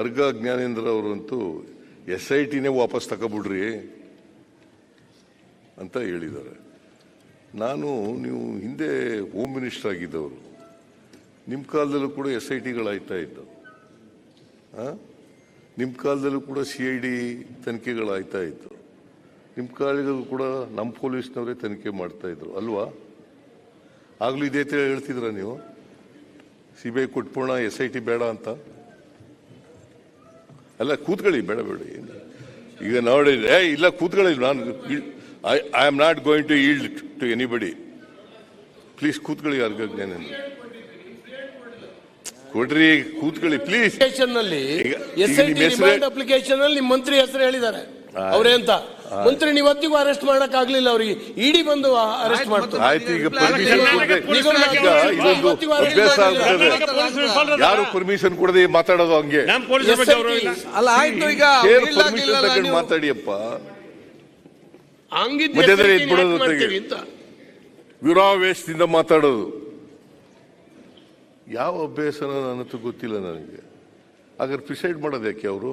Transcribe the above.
ಅರ್ಗ ಜ್ಞಾನೇಂದ್ರ ಅವರಂತೂ S I ಟಿನೇ ವಾಪಸ್ ತಗೊಬಿಡ್ರಿ ಅಂತ ಹೇಳಿದ್ದಾರೆ. ನಾನು ನೀವು ಹಿಂದೆ ಹೋಮ್ ಮಿನಿಸ್ಟರ್ ಆಗಿದ್ದವರು. ನಿಮ್ಮ ಕಾಲದಲ್ಲೂ ಕೂಡ ಎಸ್ ಐ ಟಿಗಳಾಯ್ತಾ ಇದ್ದವು ನಿಮ್ಮ ಕಾಲದಲ್ಲೂ ಕೂಡ ಸಿ ಐ ಡಿ ತನಿಖೆಗಳಾಯ್ತಾ ಇತ್ತು ನಿಮ್ಮ ಕಾಲದಲ್ಲೂ ಕೂಡ ನಮ್ಮ ಪೊಲೀಸ್ನವರೇ ತನಿಖೆ ಮಾಡ್ತಾಯಿದ್ರು ಅಲ್ವಾ? ಆಗಲೂ ಇದೇ ಹೇಳ್ತಿದ್ರ ನೀವು? ಸಿ ಬಿ ಐ ಕೊಟ್ಬೋಣ ಎಸ್ ಐ ಟಿ ಬೇಡ ಅಂತ? ಅಲ್ಲ ಕೂತ್ಕೊಳ್ಳಿ ಬೇಡ ಬೇಡ ಈಗ ನೋಡಿದ್ರೆ ಏ ಇಲ್ಲ ಕೂತ್ಕೊಳ್ಳಿ ನಾನು I I am not going to yield to anybody please ಕೂತ್ಕೊಳ್ಳಿ ಅರ್ಗಜ್ಞಾನ ಕೊಡ್ರಿ ಕೂತ್ಕೊಳ್ಳಿ ಪ್ಲೀಸ್ ಅಪ್ಲಿಕೇಶನ್ ಅಲ್ಲಿ ನಿಮ್ಮ ಮಂತ್ರಿ ಹೆಸರು ಹೇಳಿದ್ದಾರೆ. ಅವ್ರೆ ಅಂತ. ಮಂತ್ರಿ ಇವತ್ತಿಗೂ ಅರೆಸ್ಟ್ ಮಾಡಕ್ ಆಗ್ಲಿಲ್ಲ ಅವ್ರಿಗೆ. ಇಡಿ ಬಂದು ಅರೆಸ್ಟ್ ಮಾಡ್ತಾರೆ. ಆಯ್ತು ಈಗ ಅಭ್ಯಾಸ ಯಾರು ಪರ್ಮಿಷನ್ ಕೊಡದೆ? ಮಾತಾಡೋದು ಹಂಗೆ? ನಮ್ ಪೊಲೀಸ್ ಬಗ್ಗೆ ಅವರು ಅಲ್ಲ ಆಯ್ತು ಈಗ. ಮಾತಾಡಿಯಪ್ಪ? ಹಂಗಿದ್ರೆ ವಿರಾವೇಶದಿಂದ ಮಾತಾಡೋದು. ಯಾವ ಅಭ್ಯಾಸನ ನನ್ನತ್ರ ಗೊತ್ತಿಲ್ಲ ನನಗೆ. ಹಾಗಾದ್ರೆ ಪ್ರಿಸೈಡ್ ಮಾಡೋದು ಯಾಕೆ ಅವರು?